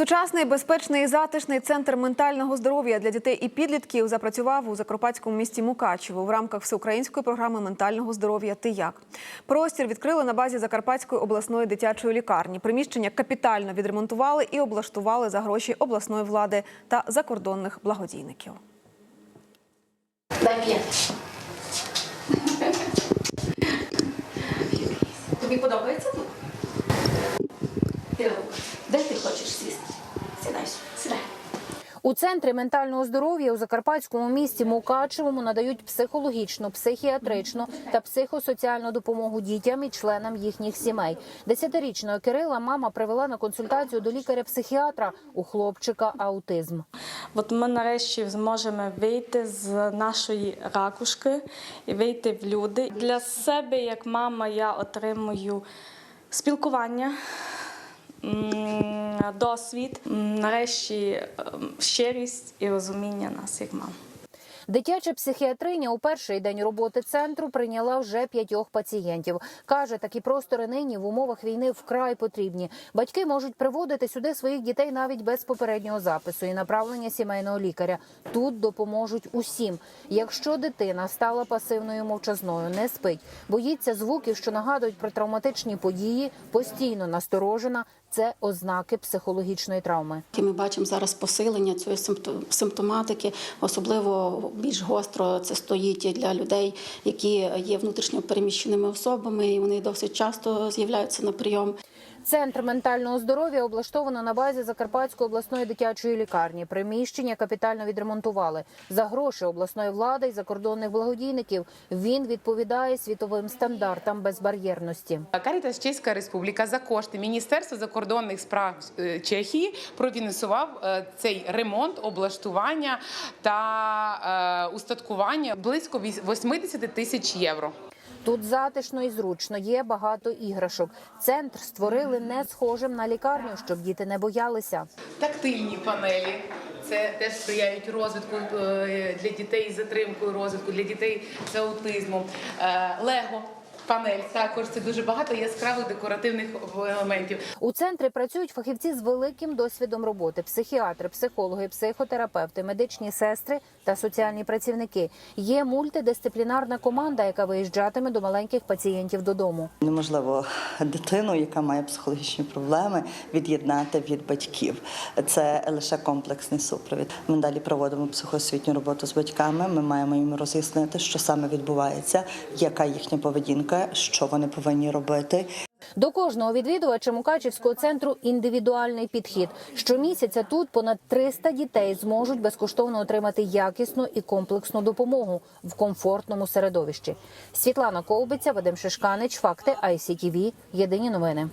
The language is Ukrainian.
Сучасний, безпечний і затишний центр ментального здоров'я для дітей і підлітків запрацював у закарпатському місті Мукачево в рамках всеукраїнської програми ментального здоров'я Ти як простір відкрили на базі Закарпатської обласної дитячої лікарні. Приміщення капітально відремонтували і облаштували за гроші обласної влади та закордонних благодійників. Дай п'ять. Тобі подобається У центрі ментального здоров'я у закарпатському місті Мукачевому надають психологічну, психіатричну та психосоціальну допомогу дітям і членам їхніх сімей. Десятирічного Кирила мама привела на консультацію до лікаря-психіатра. У хлопчика аутизм. От ми нарешті зможемо вийти з нашої ракушки і вийти в люди. Для себе, як мама, я отримую спілкування, досвід, нарешті щирість і розуміння нас як мам. Дитяча психіатриня у перший день роботи центру прийняла вже п'ятьох пацієнтів. Каже, такі простори нині в умовах війни вкрай потрібні. Батьки можуть приводити сюди своїх дітей навіть без попереднього запису і направлення сімейного лікаря. Тут допоможуть усім. Якщо дитина стала пасивною мовчазною, не спить, боїться звуків, що нагадують про травматичні події, постійно насторожена. Це ознаки психологічної травми. Ми бачимо зараз посилення цієї симптом- симптоматики, особливо більш гостро це стоїть для людей, які є внутрішньо переміщеними особами, і вони досить часто з'являються на прийом. Центр ментального здоров'я облаштовано на базі Закарпатської обласної дитячої лікарні. Приміщення капітально відремонтували за гроші обласної влади і закордонних благодійників. Він відповідає світовим стандартам безбар'єрності. Карітас Чеська Республіка за кошти Міністерства закордонних справ е, Чехії профінансував е, цей ремонт, облаштування та е, устаткування близько віс- 80 тисяч євро. Тут затишно і зручно, є багато іграшок. Центр створили не схожим на лікарню, щоб діти не боялися. Тактильні панелі. Це теж сприяють розвитку для дітей з затримкою розвитку, для дітей з аутизмом. Лего. Панель також це дуже багато яскравих декоративних елементів. У центрі працюють фахівці з великим досвідом роботи: психіатри, психологи, психотерапевти, медичні сестри та соціальні працівники. Є мультидисциплінарна команда, яка виїжджатиме до маленьких пацієнтів додому. Неможливо дитину, яка має психологічні проблеми, від'єднати від батьків. Це лише комплексний супровід. Ми далі проводимо психоосвітню роботу з батьками. Ми маємо їм роз'яснити, що саме відбувається, яка їхня поведінка, що вони повинні робити. До кожного відвідувача Мукачівського центру індивідуальний підхід. Щомісяця тут понад 300 дітей зможуть безкоштовно отримати якісну і комплексну допомогу в комфортному середовищі. Світлана Ковбиця, Вадим Шишканич, факти ICTV. Єдині новини.